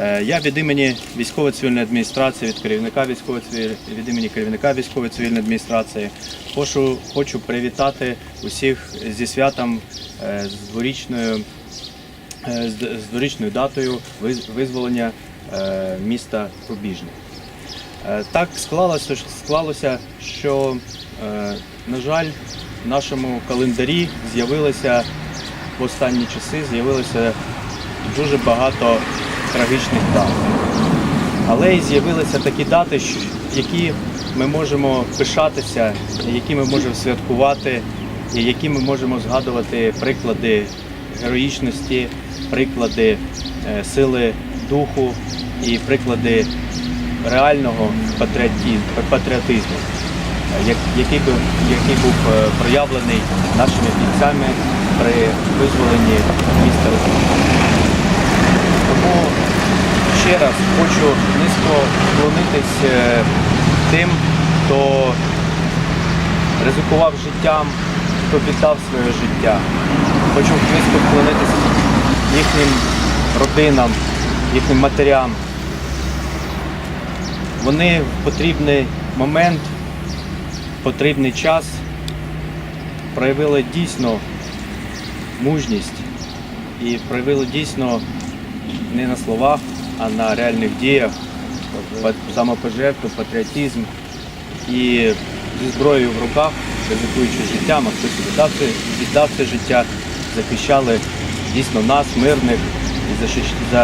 Е, Я від імені військово-цивільної адміністрації, від керівника військово від імені керівника військово-цивільної адміністрації хочу, хочу привітати усіх зі святом е, з дворічною, е, з дворічною датою визволення міста Рубіжне. Е, Так склалося, склалося, що, на жаль, в нашому календарі з'явилося в останні часи з'явилося дуже багато трагічних дат. Але й з'явилися такі дати, які ми можемо пишатися, які ми можемо святкувати, і які ми можемо згадувати приклади героїчності, приклади е, сили духу і приклади реального патріотизму, який був, який був е, проявлений нашими бійцями при визволенні міста Росії. Ще раз хочу низько вклонитись е, тим, хто ризикував життям, хто віддав своє життя. Хочу низько вклонитись їхнім родинам, їхнім матерям. Вони в потрібний момент, в потрібний час проявили дійсно мужність і проявили дійсно не на словах, а на реальних діях самопожертву, патріотизм і зі зброєю в руках, ризикуючи життям, а віддав це, віддав це життя, захищали дійсно нас, мирних, і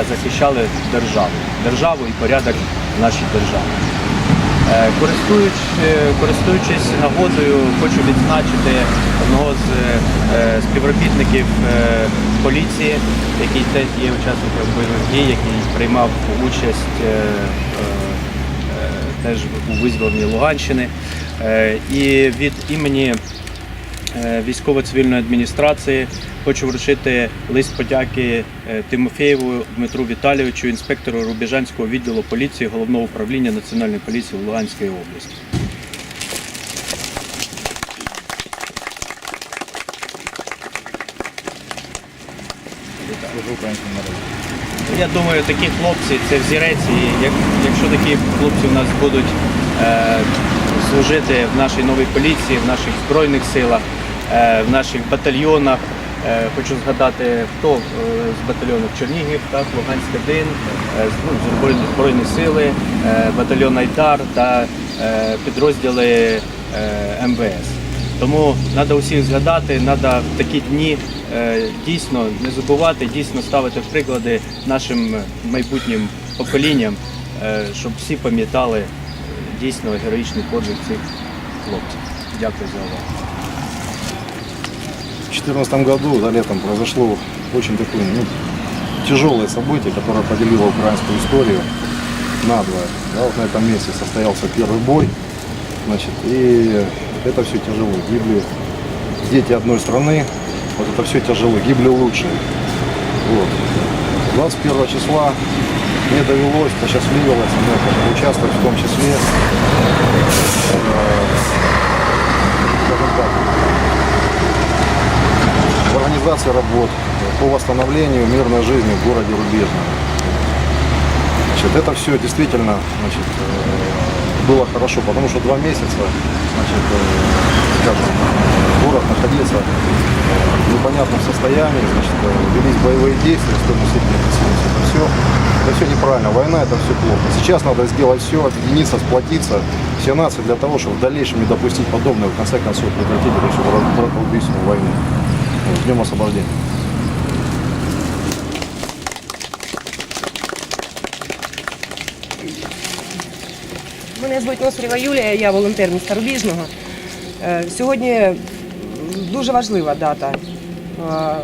захищали державу, державу і порядок в нашій державі. Е, е, користуючись нагодою, хочу відзначити одного з е, співробітників поліції, який теж є учасником бойових дій, який приймав участь теж у визволенні Луганщини. І від імені військово-цивільної адміністрації хочу вручити лист подяки е, Тимофєєву Дмитру Віталійовичу, інспектору Рубіжанського відділу поліції Головного управління Національної поліції в Луганській області. Я думаю, такі хлопці це взірець, і як, якщо такі хлопці у нас будуть е, служити в нашій новій поліції, в наших збройних силах, е, в наших батальйонах. Е, хочу згадати, хто е, з батальйону Чернігів, так, Луганськ 1 е, з- ну, Збройні, сили, е, батальйон Айдар та е, підрозділи е, МВС. Тому треба усіх згадати, треба в такі дні е, дійсно не забувати, дійсно ставити приклади нашим майбутнім поколінням, е, щоб всі пам'ятали е, дійсно героїчний подвиг цих хлопців. Дякую за увагу. В 2014 году, за летом, произошло очень такое ну, тяжелое событие, которое поделило украинскую историю надвое. Да, вот на этом месте состоялся первый бой. Значит, и это все тяжело. Гибли дети одной страны, вот это все тяжело. Гибли лучшие. Вот. 21 числа мне довелось, посчастливилось мне участвовать в том числе в организации работ по восстановлению мирной жизни в городе Рубежном. Значит, это все действительно значит, э, было хорошо, потому что два месяца значит, э, скажем, город находился в непонятном состоянии, значит, э, велись боевые действия, что действительно это все, это все неправильно, война это все плохо. Сейчас надо сделать все, объединиться, сплотиться, все нации для того, чтобы в дальнейшем не допустить подобного, в конце концов прекратить эту братоубийственную войну. Днем освобождения. Мене звуть Носорєва Юлія, я волонтер міста Рубіжного. Е, Сьогодні дуже важлива дата, е,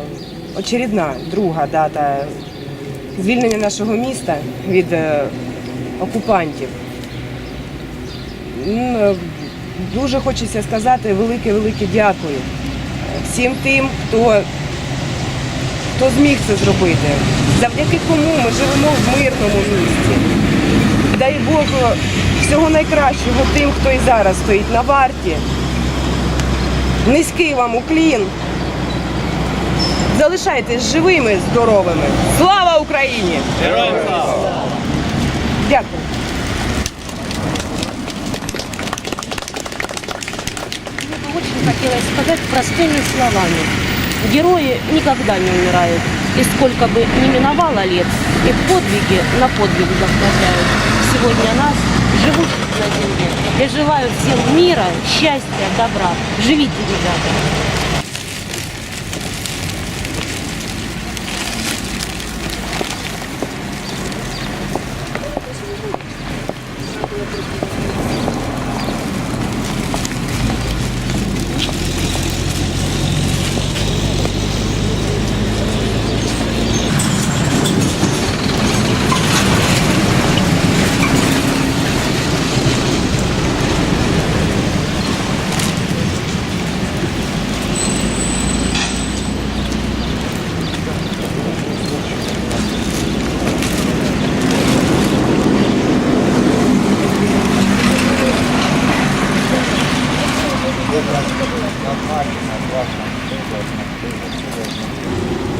очередна, друга дата звільнення нашого міста від е, окупантів. Дуже хочеться сказати велике-велике дякую всім тим, хто, хто зміг це зробити, завдяки кому ми живемо в мирному місті. Дай Бог всього найкращого тим, хто і зараз стоїть на варті. Низький вам уклін. Залишайтесь живими, здоровими. Слава Україні! Героям слава! Дякую. Хотелось сказать простыми словами. Герои никогда не умирают. И сколько бы ни миновало лет, их подвиги на подвиг заставляют. Сегодня нас, живущих на земле, я желаю всем мира, счастья, добра. Живите, ребята! Нормально, нормально, все, все, все, все, все.